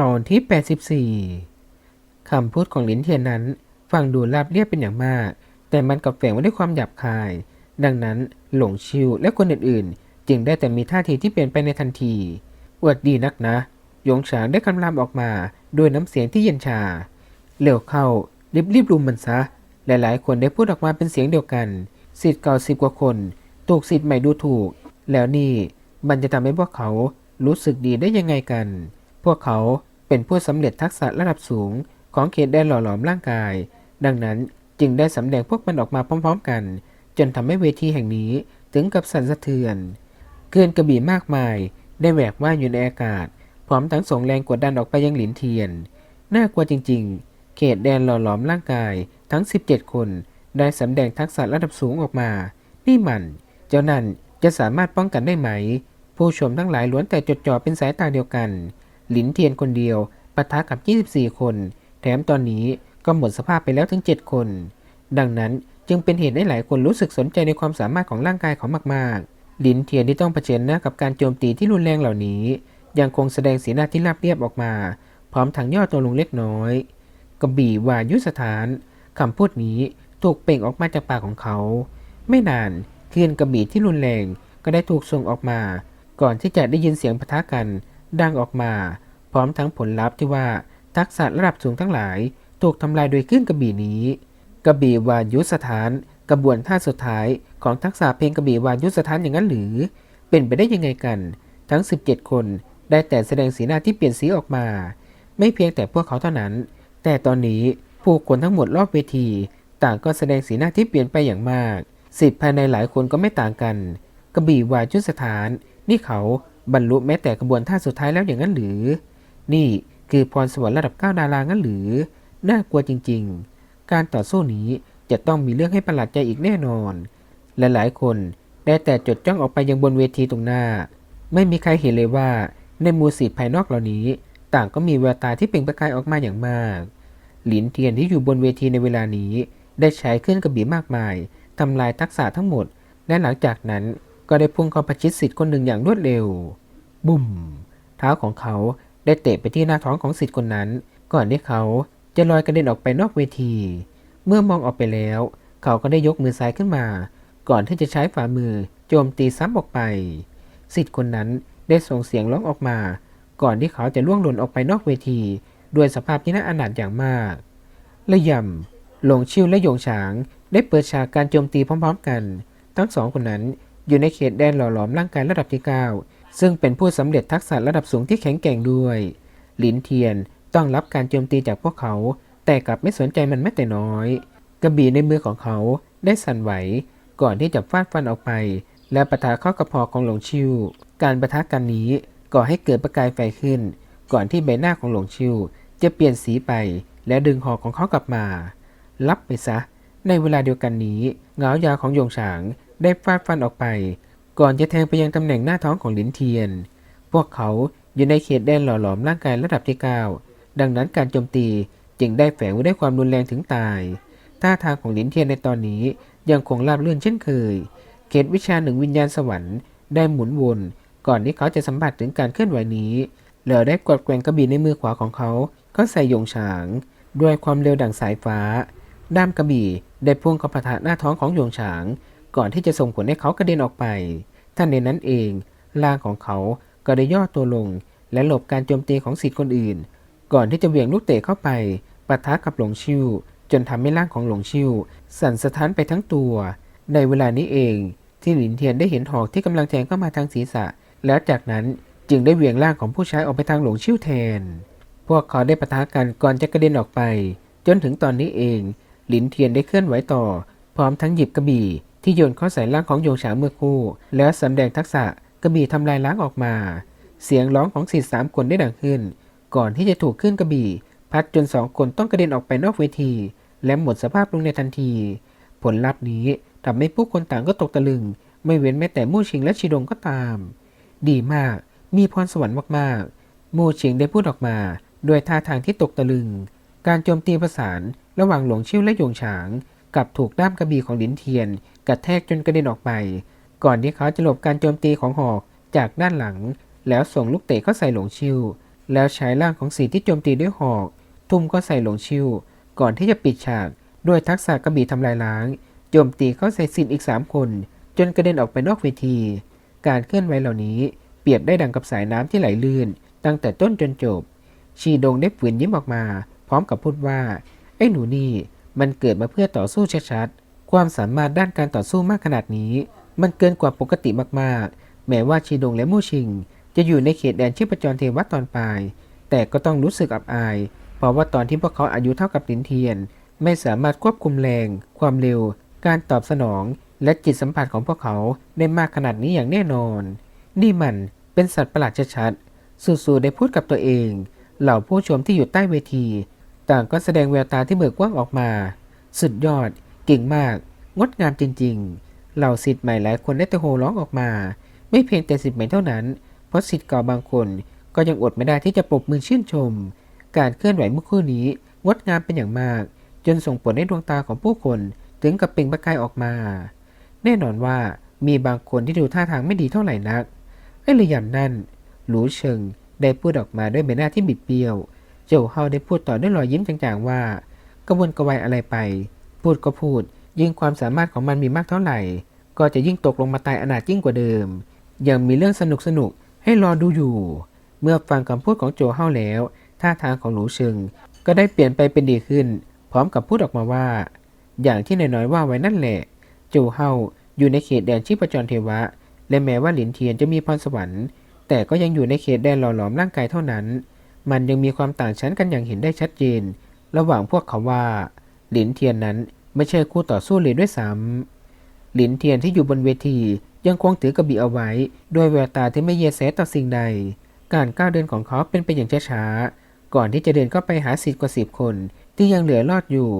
ตอนที่ 84 คำพูดของลินเทียนนั้น ฟังดูราบเรียบเป็นอย่างมาก แต่มันกับแฝงไว้ด้วยความหยาบคาย ดังนั้นหลงชิวและคนอื่นๆ จึงได้แต่มีท่าทีที่เปลี่ยนไปในทันทีอวดดีนักนะหยงฉางได้คำรามออกมาด้วยน้ำเสียงที่เย็นชาเร็วเข้ารีบรีบรุมมันซะ หลายๆ คนได้พูดออกมาเป็นเสียงเดียวกันสิทธิ์เก่าสิบกว่าคน ถูกสิทธิ์ใหม่ดูถูก แล้วนี่มันจะทำให้พวกเขารู้สึกดีได้ยังไงกัน พวกเขา เป็นผู้สำเร็จทักษะระดับสูงของเขตแดนหล่อหลอมร่างกาย ดังนั้นจึงได้สำแดงพวกมันออกมาพร้อม ๆ กัน จนทำให้เวทีแห่งนี้ถึงกับสั่นสะเทือนเกินกระบี่มากมาย ได้แหวกว่ายอยู่ในอากาศ พร้อมทั้งส่งแรงกดดันออกไปยังหลินเทียน น่ากลัวจริง ๆ เขตแดนหล่อหลอมร่างกายทั้ง 17 คนได้สำแดงทักษะระดับสูงออกมา นี่มัน เจ้านั่นจะสามารถป้องกันได้ไหม ผู้ชมทั้งหลายล้วนแต่จดจ่อเป็นสายตาเดียวกัน หลินเทียนคนเดียวปะทะกับ 24 คน แถมตอนนี้ก็หมดสภาพไปแล้วถึง 7 คน ดังนั้นจึงเป็นเหตุให้หลายคนรู้สึกสนใจในความสามารถของร่างกายเขามากๆ หลินเทียนที่ต้องเผชิญหน้ากับการโจมตีที่รุนแรงเหล่านี้ ยังคงแสดงสีหน้าที่ราบเรียบออกมา พร้อมทั้งย่อตัวลงเล็กน้อยกระบี่วายุสถานคำพูดนี้ถูกเปล่งออกมาจากปากของเขา ไม่นานคลื่นกระบี่ที่รุนแรงก็ได้ถูกส่งออกมา ก่อนที่จะได้ยินเสียงปะทะกัน ดังออกมา พร้อมทั้งผลลัพธ์ที่ว่าทักษะระดับสูงทั้งหลาย ถูกทำลายโดยคลื่นกระบี่นี้ กระบี่วายุสถาน กระบวนท่าสุดท้ายของทักษะเพลงกระบี่วายุสถานอย่างนั้นหรือ เป็นไปได้ยังไงกัน ทั้ง 17 คนได้แต่แสดงสีหน้าที่เปลี่ยนสีออกมา ไม่เพียงแต่พวกเขาเท่านั้น แต่ตอนนี้ผู้คนทั้งหมดรอบเวที ต่างก็แสดงสีหน้าที่เปลี่ยนไปอย่างมากสิทธิภายในหลายคนก็ไม่ต่างกัน กระบี่วายุสถาน นี่เขา บรรลุแม้แต่กระบวนท่าสุดท้ายแล้วอย่างนั้นหรือ นี่คือพรสวรรค์ระดับเก้าดารางั้นหรือ น่ากลัวจริง ๆ การต่อสู้นี้จะต้องมีเรื่องให้ประหลาดใจอีกแน่นอนและหลายคนได้แต่จดจ้องออกไปยังบนเวทีตรงหน้า ไม่มีใครเห็นเลยว่าในมูสิทธิ์ภายนอกเหล่านี้ ต่างก็มีแววตาที่เปล่งประกายออกมาอย่างมาก หลินเทียนที่อยู่บนเวทีในเวลานี้ ได้ใช้เครื่องกระบี่มากมายทำลายทักษะทั้งหมด และหลังจากนั้นก็ได้พุ่งเข้าประชิดสิทธิ์คนหนึ่งอย่างรวดเร็ว บุ่ม เท้าของเขาได้เตะไปที่หน้าท้องของสิทธิ์คนนั้น ก่อนที่เขาจะลอยกระเด็นออกไปนอกเวที เมื่อมองออกไปแล้ว เขาก็ได้ยกมือซ้ายขึ้นมา ก่อนที่จะใช้ฝ่ามือโจมตีซ้ำออกไป สิทธิ์คนนั้นได้ส่งเสียงร้องออกมา ก่อนที่เขาจะล่วงหล่นออกไปนอกเวที ด้วยสภาพที่น่าอนาถอย่างมากระยำหลงชิวและหยงฉางได้เปิดฉากการโจมตีพร้อมๆกัน ทั้งสองคนนั้นอยู่ในเขตแดนหล่อหลอมร่างกายระดับที่9 ซึ่งเป็นผู้สำเร็จทักษะระดับสูงที่แข็งแกร่งด้วย หลินเทียนต้องรับการโจมตีจากพวกเขา แต่กลับไม่สนใจมันแม้แต่น้อย กระบี่ในมือของเขาได้สั่นไหว ก่อนที่จะฟาดฟันออกไป และปะทะเข้ากับพอของหลงชิว การปะทะกันนี้ก่อให้เกิดประกายไฟขึ้น ก่อนที่ใบหน้าของหลงชิว จะเปลี่ยนสีไป และดึงหอกของเขากลับมา รับไปซะ ในเวลาเดียวกันนี้เงายาของหยงฉางได้ฟาดฟันออกไป ก่อนจะแทงไปยังตำแหน่งหน้าท้องของหลินเทียน พวกเขาอยู่ในเขตแดนหล่อหลอมร่างกายระดับที่ 9 ดังนั้นการโจมตีจึงได้แฝงไว้ด้วยความรุนแรงถึงตาย ท่าทางของหลินเทียนในตอนนี้ยังคงราบเรื่อนเช่นเคย เขตวิชาหนึ่งวิญญาณสวรรค์ได้หมุนวน ก่อนที่เขาจะสัมผัสถึงการเคลื่อนไหวนี้แล้วได้กดแกว่งกระบี่ในมือขวาของเขาก็ใส่ยงฉาง ด้วยความเร็วดั่งสายฟ้า ด้ามกระบี่ได้พุ่งเข้าปะทะหน้าท้องของยงฉาง ก่อนที่จะส่งผลให้เขากระเด็นออกไป ท่านในนั้นเองร่างของเขาก็ได้ย่อตัวลง และหลบการโจมตีของสิทธิ์คนอื่น ก่อนที่จะเหวี่ยงลูกเตะเข้าไปปะทะกับหลงชิวจนทำให้ร่างของหลงชิวสั่นสะท้านไปทั้งตัว ในเวลานี้เองที่หลินเทียนได้เห็นหอกที่กำลังแทงเข้ามาทางศีรษะ แล้วจากนั้นจึงได้เหวี่ยงร่างของผู้ชายออกไปทางหลงชิวแทน พวกเขาได้ปะทะกันก่อนจะกระเด็นออกไป จนถึงตอนนี้เอง หลินเทียนได้เคลื่อนไหวต่อ พร้อมทั้งหยิบกระบี่ ที่โยนเข้าใส่ร่างของโยงฉางเมื่อคู่ แล้วสำแดงทักษะกระบี่ทำลายล้างออกมา เสียงร้องของสิทธิ์สามคนได้ดังขึ้น ก่อนที่จะถูกขึ้นกระบี่ พัดจนสองคนต้องกระเด็นออกไปนอกเวที และหมดสภาพลงในทันที ผลลัพธ์นี้ทำให้ผู้คนต่างก็ตกตะลึง ไม่เว้นแม้แต่มู่ชิงและชิดงก็ตาม ดีมาก มีพรสวรรค์มากๆ มู่ชิงได้พูดออกมาด้วยท่าทางที่ตกตะลึง การโจมตีประสานระหว่างหลงชิ่วและหยงฉาง กับถูกด้ามกระบี่ของหลินเทียน กระแทกจนกระเด็นออกไป ก่อนที่เขาจะหลบการโจมตีของหอกจากด้านหลัง แล้วส่งลูกเตะเข้าใส่หลงชิว แล้วใช้ร่างของสีที่โจมตีด้วยหอก ทุ่มก็ใส่หลงชิว ก่อนที่จะปิดฉากด้วยทักษะกระบี่ทำลายล้าง โจมตีเข้าใส่สินอีกสามคน จนกระเด็นออกไปนอกเวที การเคลื่อนไหวเหล่านี้เปรียบได้ดังกับสายน้ำที่ไหลลื่น ตั้งแต่ต้นจนจบ ชีดงได้ฝืนยิ้มออกมา พร้อมกับพูดว่า ไอ้หนูนี่มันเกิดมาเพื่อต่อสู้ชัดๆ ความสามารถด้านการต่อสู้มากขนาดนี้ มันเกินกว่าปกติมากๆ แม้ว่าชีดงและมู่ชิง จะอยู่ในเขตแดนชีพจรเทวะตอนปลาย แต่ก็ต้องรู้สึกอับอาย เพราะว่าตอนที่พวกเขาอายุเท่ากับลินเทียน ไม่สามารถควบคุมแรง ความเร็ว การตอบสนอง และจิตสัมผัสของพวกเขาได้มากขนาดนี้อย่างแน่นอน นี่มันเป็นสัตว์ประหลาดชัดๆสูๆได้พูดกับตัวเอง เหล่าผู้ชมที่อยู่ใต้เวที ต่างก็แสดงแววตาที่เบิกกว้างออกมา สุดยอด เก่งมาก งดงามจริง ๆ เหล่าสิทธิ์ใหม่หลายคนได้ตะโหร้องออกมา ไม่เพียงแต่สิทธิ์ใหม่เท่านั้น เพราะสิทธิ์เก่าบางคนก็ยังอดไม่ได้ที่จะปรบมือชื่นชม การเคลื่อนไหวเมื่อคู่นี้งดงามเป็นอย่างมาก จนส่งผลให้ดวงตาของผู้คนถึงกับเปล่งประกายออกมา แน่นอนว่ามีบางคนที่ดูท่าทางไม่ดีเท่าไหร่นักไอ้ระยำนั่น หลูเชิงได้พูดออกมาด้วยใบหน้าที่บิดเบี้ยว เจ้าเฮาได้พูดต่อด้วยรอยยิ้มจางๆว่า กระวนกระวายอะไรไป พูดก็พูด ยิ่งความสามารถของมันมีมากเท่าไหร่ ก็จะยิ่งตกลงมาตายอนาถยิ่งกว่าเดิม ยังมีเรื่องสนุกสนุกให้รอดูอยู่ เมื่อฟังคำพูดของโจเฮาแล้ว ท่าทางของหลูเชิง ก็ได้เปลี่ยนไปเป็นดีขึ้น พร้อมกับพูดออกมาว่า อย่างที่นายน้อยว่าไว้นั่นแหละ โจเฮาอยู่ในเขตแดนชีพจรเทวะ และแม้ว่าหลินเทียนจะมีพรสวรรค์แต่ก็ยังอยู่ในเขตแดนหล่อหลอมร่างกายเท่านั้น มันยังมีความต่างชั้นกันอย่างเห็นได้ชัดเจน ระหว่างพวกเขาว่า หลินเทียนนั้นไม่ใช่คู่ต่อสู้เลยด้วยซ้ำหลินเทียนที่อยู่บนเวทียังคงถือกระบี่เอาไว้ด้วยแววตาที่ไม่เยแสต่อสิ่งใด การก้าวเดินของเขาเป็นไปอย่างช้าๆ ก่อนที่จะเดินเข้าไปหาสิทธิ์กว่าสิบคนที่ยังเหลือรอดอยู่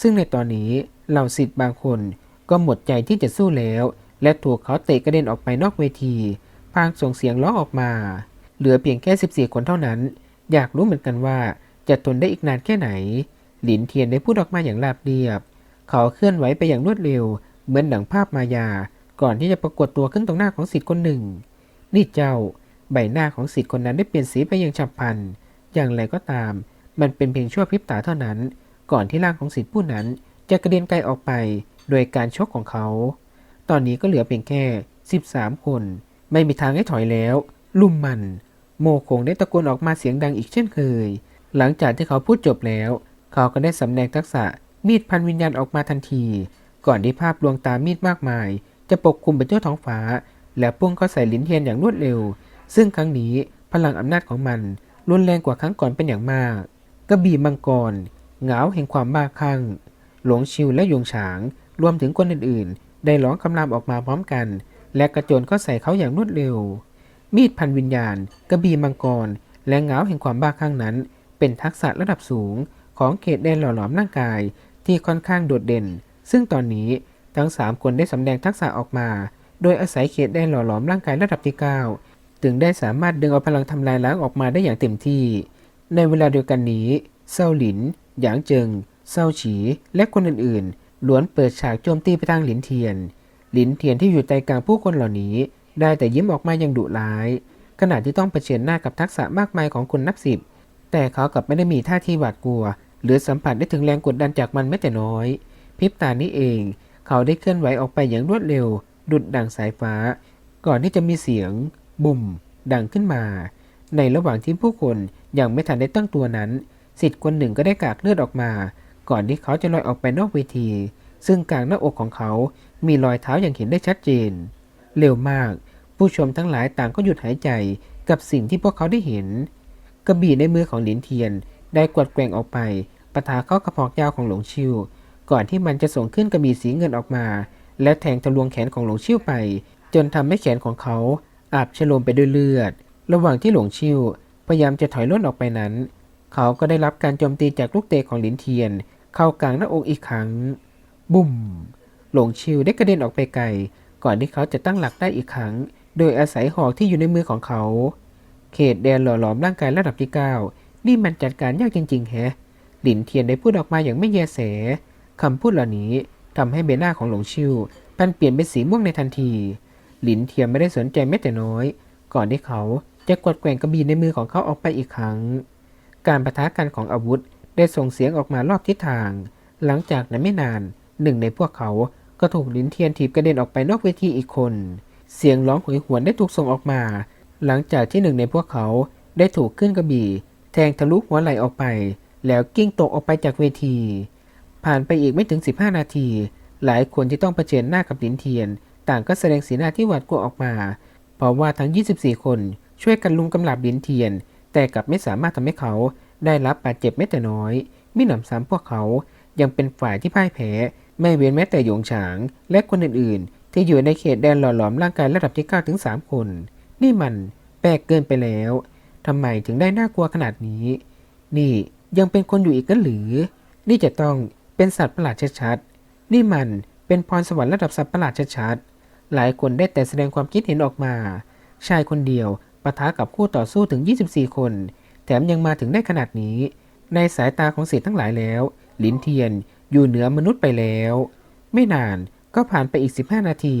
ซึ่งในตอนนี้เหล่าสิทธิ์บางคนก็หมดใจที่จะสู้แล้ว และถูกเขาเตะกระเด็นออกไปนอกเวที พางส่งเสียงร้องออกมา เหลือเพียงแค่ 14 คนเท่านั้น อยากรู้เหมือนกันว่าจะทนได้อีกนานแค่ไหน หลินเทียนได้พูดออกมาอย่างราบเรียบ เขาเคลื่อนไหวไปอย่างรวดเร็ว เหมือนหนังภาพมายา ก่อนที่จะปรากฏตัวขึ้นตรงหน้าของสิทธิ์คนหนึ่ง นี่เจ้า ใบหน้าของสิทธิ์คนนั้นได้เปลี่ยนสีไปอย่างฉับพลัน อย่างไรก็ตาม มันเป็นเพียงชั่วพริบตาเท่านั้น ก่อนที่ร่างของสิทธิ์ผู้นั้น จะกระเด็นไกลออกไป โดยการชกของเขา ตอนนี้ก็เหลือเพียงแค่ 13 คน ไม่มีทางให้ถอยแล้ว ลุ่มมัน โมคงได้ตะโกนออกมาเสียงดังอีกเช่นเคย หลังจากที่เขาพูดจบแล้ว เขาก็ได้สำแดงทักษะมีดพันวิญญาณออกมาทันที ก่อนที่ภาพลวงตามีดมากมาย จะปกคลุมเป็นเจ้าท้องฟ้า และพุ่งเข้าใส่ลิ้นเทียนอย่างรวดเร็ว ซึ่งครั้งนี้พลังอำนาจของมันรุนแรงกว่าครั้งก่อนเป็นอย่างมาก กระบี่มังกรเหงาแห่งความบ้าคลั่ง หลงชิวและยงฉาง รวมถึงคนอื่นๆ ได้ร้องคำรามออกมาพร้อมกัน และกระโจนเข้าใส่เขาอย่างรวดเร็ว มีดพันวิญญาณ กระบี่มังกร และเหงาแห่งความบ้าคลั่งนั้น เป็นทักษะระดับสูง ของเขตแดนหล่อหลอมร่างกายที่ค่อนข้างโดดเด่น ซึ่งตอนนี้ทั้ง 3 คนได้สำแดงทักษะออกมา โดยอาศัยเขตแดนหล่อหลอมร่างกายระดับที่9ถึงได้สามารถดึงเอาพลังทำลายล้างออกมาได้อย่างเต็มที่ ในเวลาเดียวกันนี้เซาหลิน หยางเจิงเซาฉี และคนอื่นๆล้วนเปิดฉากโจมตีไปทางหลินเทียน หลินเทียนที่อยู่ใจกลางผู้คนเหล่านี้ ได้แต่ยิ้มออกมาอย่างดุร้าย ขณะที่ต้องเผชิญหน้ากับทักษะมากมายของคนนับสิบ แต่เขากลับไม่ได้มีท่าทีหวาดกลัว หรือสัมผัสได้ถึงแรงกดดันจากมันแม้แต่น้อยพริบตานี้เอง เขาได้เคลื่อนไหวออกไปอย่างรวดเร็ว ดุดดังสายฟ้า ก่อนที่จะมีเสียง บุ่ม ดังขึ้นมา ในระหว่างที่ผู้คนยังไม่ทันได้ตั้งตัวนั้น สิทธิ์คนหนึ่งก็ได้กากเลือดออกมา ก่อนที่เขาจะลอยออกไปนอกเวที ซึ่งกลางหน้าอกของเขา มีรอยเท้าอย่างเห็นได้ชัดเจน เร็วมาก ผู้ชมทั้งหลายต่างก็หยุดหายใจกับสิ่งที่พวกเขาได้เห็น กระบี่ในมือของหลินเทียน ได้กวดแกว่งออกไปปะทะเข้ากระพอกยาวของหลงชิว ก่อนที่มันจะส่งขึ้นกระบี่สีเงินออกมา และแทงทะลวงแขนของหลงชิวไป จนทำให้แขนของเขาอาบชโลมไปด้วยเลือด ระหว่างที่หลงชิวพยายามจะถอยล่นออกไปนั้น เขาก็ได้รับการโจมตีจากลูกเตะของหลินเทียน เข้ากลางหน้าอกอีกครั้ง บุ่ม หลงชิวได้กระเด็นออกไปไกล ก่อนที่เขาจะตั้งหลักได้อีกครั้ง โดยอาศัยหอกที่อยู่ในมือของเขา เขตแดนหล่อหลอมร่างกายระดับที่ 9 นี่มันจัดการยากจริงๆแฮะหลินเทียนได้พูดออกมาอย่างไม่แยแสคำพูดเหล่านี้ทำให้ใบหน้าของหลงชิวพันเปลี่ยนเป็นสีม่วงในทันที หลินเทียนไม่ได้สนใจแม้แต่น้อย ก่อนที่เขาจะกดแกว่งกระบี่ในมือของเขาออกไปอีกครั้ง การประทะกันของอาวุธได้ส่งเสียงออกมารอบทิศทาง หลังจากนั้นไม่นานหนึ่งในพวกเขาก็ถูกลินเทียนถีบกระเด็นออกไปนอกเวทีอีกคน เสียงร้องโหยหวนได้ถูกส่งออกมา หลังจากที่หนึ่งในพวกเขาได้ถูกขึ้นกระบี่ งทะลุหัวไหล่ออกไป แล้วกิ้งตกออกไปจากเวที ผ่านไปอีกไม่ถึง 15 นาที หลายคนที่ต้องเผชิญหน้ากับลินเทียน ต่างก็แสดงสีหน้าที่หวาดกลัวออกมา เพราะว่าทั้ง 24 คนช่วยกันลุมกำลับลินเทียน แต่กลับไม่สามารถทำให้เขาได้รับบาดเจ็บแม้แต่น้อย มิหนำซ้ำพวกเขายังเป็นฝ่ายที่พ่ายแพ้ ไม่เว้นแม้แต่หยงฉาง และคนอื่นๆ ที่อยู่ในเขตแดนหล่อหลอมร่างกายระดับที่9ถึง3คน นี่มันแปลกเกินไปแล้ว ทำไมถึงได้น่ากลัวขนาดนี้ นี่ยังเป็นคนอยู่อีกกันหรือ นี่จะต้องเป็นสัตว์ประหลาดชัดๆ นี่มันเป็นพรสวรรค์ระดับสัตว์ประหลาดชัดๆ หลายคนได้แต่แสดงความคิดเห็นออกมา ชายคนเดียวปะทะกับคู่ต่อสู้ถึง 24 คน แถมยังมาถึงได้ขนาดนี้ ในสายตาของศิษย์ทั้งหลายแล้วลินเทียนอยู่เหนือมนุษย์ไปแล้ว ไม่นานก็ผ่านไปอีก 15 นาที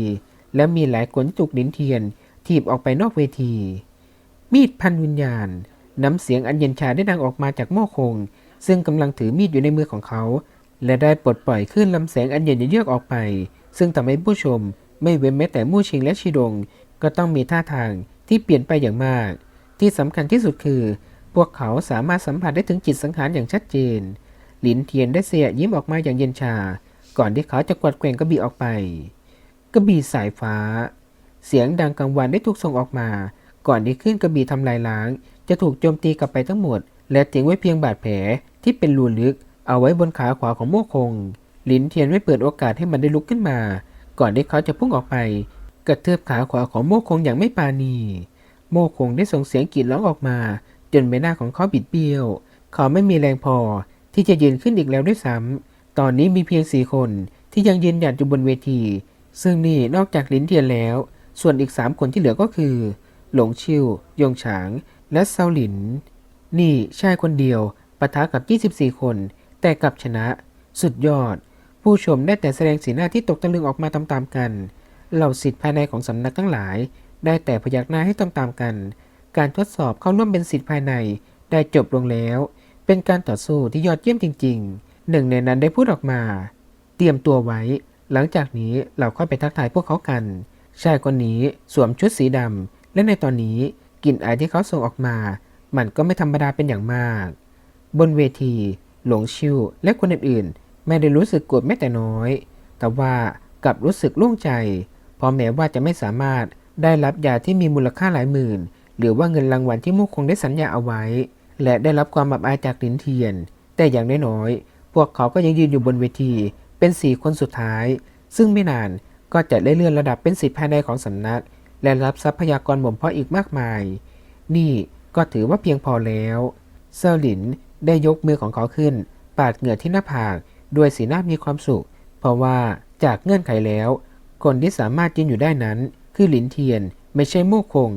แล้วมีหลายคนจุกลินเทียนถีบออกไปนอกเวที มีดพันวิญญาณ น้ำเสียงอันเย็นชาได้ดังออกมาจากโม่คง ซึ่งกำลังถือมีดอยู่ในมือของเขา และได้ปลดปล่อยขึ้นลำแสงอันเย็นเยือกออกไป ซึ่งทำให้ผู้ชม ไม่เว้นแม้แต่มู่ชิงและชีดง ก็ต้องมีท่าทางที่เปลี่ยนไปอย่างมาก ที่สำคัญที่สุดคือ พวกเขาสามารถสัมผัสได้ถึงจิตสังหารอย่างชัดเจน หลินเทียนได้เสียยิ้มออกมาอย่างเย็นชา ก่อนที่เขาจะกวาดแกว่งกระบี่ออกไป กระบี่สายฟ้า เสียงดังกังวานได้ถูกส่งออกมา ก่อนที่ขึ้นกระบี่ทำลายล้าง จะถูกโจมตีกลับไปทั้งหมด และทิ้งไว้เพียงบาดแผลที่เป็นรูลึก เอาไว้บนขาขวาของโมคงหลินเทียนไม่เปิดโอกาสให้มันได้ลุกขึ้นมา ก่อนที่เขาจะพุ่งออกไป กระเทือบขาขวาของโมคงอย่างไม่ปราณี โมคงได้ส่งเสียงกรีดร้องออกมา จนใบหน้าของเขาบิดเบี้ยว เขาไม่มีแรงพอที่จะยืนขึ้นอีกแล้วด้วยซ้ำตอนนี้มีเพียงสี่คนที่ยังยืนหยัดอยู่บนเวที ซึ่งนี่นอกจากลิ้นเทียนแล้ว ส่วนอีกสามคนที่เหลือก็คือ หลงชิวยงฉาง และเซาหลิน นี่ชายคนเดียวปะทะกับ 24 คน แต่กลับชนะ สุดยอด ผู้ชมได้แต่แสดงสีหน้าที่ตกตะลึงออกมาตามๆกัน เหล่าสิทธิ์ภายในของสำนักทั้งหลาย ได้แต่พยักหน้าให้ตามๆกัน การทดสอบเข้าร่วมเป็นสิทธิ์ภายในได้จบลงแล้ว เป็นการต่อสู้ที่ยอดเยี่ยมจริง ๆ หนึ่งในนั้นได้พูดออกมา เตรียมตัวไว้ หลังจากนี้เราค่อยไปทักทายพวกเขากัน ชายคนนี้สวมชุดสีดำ และในตอนนี้กลิ่นอายที่เขาส่งออกมา มันก็ไม่ธรรมดาเป็นอย่างมาก บนเวที หลงชิวและคนอื่นๆ ไม่ได้รู้สึกโกรธแม้แต่น้อย แต่ว่ากลับรู้สึกโล่งใจ เพราะแม้ว่าจะไม่สามารถได้รับยาที่มีมูลค่าหลายหมื่น หรือว่าเงินรางวัลที่มุกคงได้สัญญาเอาไว้ และได้รับความอับอายจากลินเทียน แต่อย่างน้อยๆ พวกเขาก็ยังยืนอยู่บนเวที เป็นสี่คนสุดท้าย ซึ่งไม่นานก็จะได้เลื่อนระดับเป็นสิทธิภายในของสำนัก และรับทรัพยากรบ่มเพาะอีกมากมาย นี่ก็ถือว่าเพียงพอแล้วเซอร์หลินได้ยกมือของเขาขึ้น ปาดเหงื่อที่หน้าผากด้วยสีหน้ามีความสุข เพราะว่าจากเงื่อนไขแล้ว คนที่สามารถยืนอยู่ได้นั้น คือหลินเทียนไม่ใช่มู่คง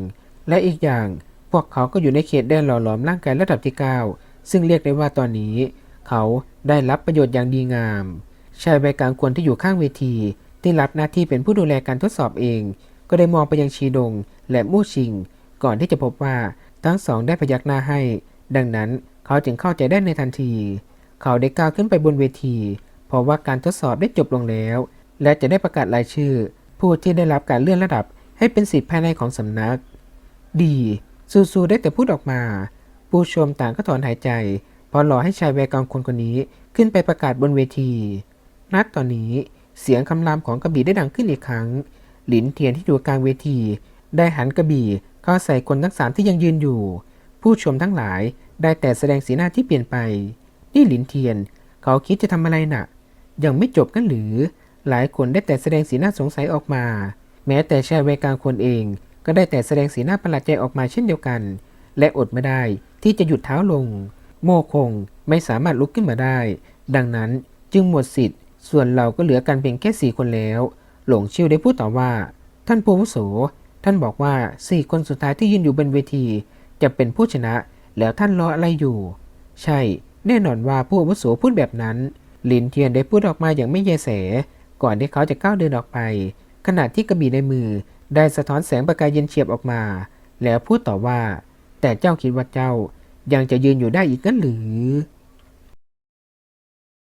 และอีกอย่างพวกเขาก็อยู่ในเขตแดนหล่อหลอมร่างกายระดับที่ 9 ซึ่งเรียกได้ว่าตอนนี้ เขาได้รับประโยชน์อย่างดีงามชายใบกลางคนที่อยู่ข้างเวที ที่รับหน้าที่เป็นผู้ดูแลการทดสอบเอง ก็ได้มองไปยังชีดงและมู่ชิง ก่อนที่จะพบว่าทั้งสองได้พยักหน้าให้ ดังนั้นเขาจึงเข้าใจได้ในทันที เขาได้ก้าวขึ้นไปบนเวที เพราะว่าการทดสอบได้จบลงแล้ว และจะได้ประกาศรายชื่อ ผู้ที่ได้รับการเลื่อนระดับให้เป็นสิทธิภายในของสำนัก ดีซูซูได้แต่พูดออกมา ผู้ชมต่างก็ถอนหายใจพราะรอให้ชายแววกลางคนคนนี้ขึ้นไปประกาศบนเวที นัดตอนนี้เสียงคำรามของกระบี่ได้ดังขึ้นอีกครั้ง หลินเทียนที่อยู่กลางเวที ได้หันกระบี่เข้าใส่คนทั้งสามที่ยังยืนอยู่ ผู้ชมทั้งหลายได้แต่แสดงสีหน้าที่เปลี่ยนไป นี่หลินเทียน เขาคิดจะทำอะไรน่ะ ยังไม่จบกันหรือ หลายคนได้แต่แสดงสีหน้าสงสัยออกมา แม้แต่ชายวัยกลางคนเอง ก็ได้แต่แสดงสีหน้าประหลาดใจออกมาเช่นเดียวกัน และอดไม่ได้ที่จะหยุดเท้าลง โมคงไม่สามารถลุกขึ้นมาได้ ดังนั้นจึงหมดสิทธิ์ ส่วนเราก็เหลือกันเพียงแค่สี่คนแล้ว หลงชิวได้พูดต่อว่า ท่านผู้วุโส ท่านบอกว่าสี่คนสุดท้ายที่ยืนอยู่บนเวที จะเป็นผู้ชนะ แล้วท่านรออะไรอยู่ ใช่ แน่นอนว่าผู้วุโสพูดแบบนั้น ลินเทียนได้พูดออกมาอย่างไม่เยแสก่อนที่เขาจะก้าวเดินออกไป ขณะที่กระบี่ในมือได้สะท้อนแสงประกายเย็นเฉียบออกมา แล้วพูดต่อว่า แต่เจ้าคิดว่าเจ้ายังจะยืนอยู่ได้อีกกันหรือ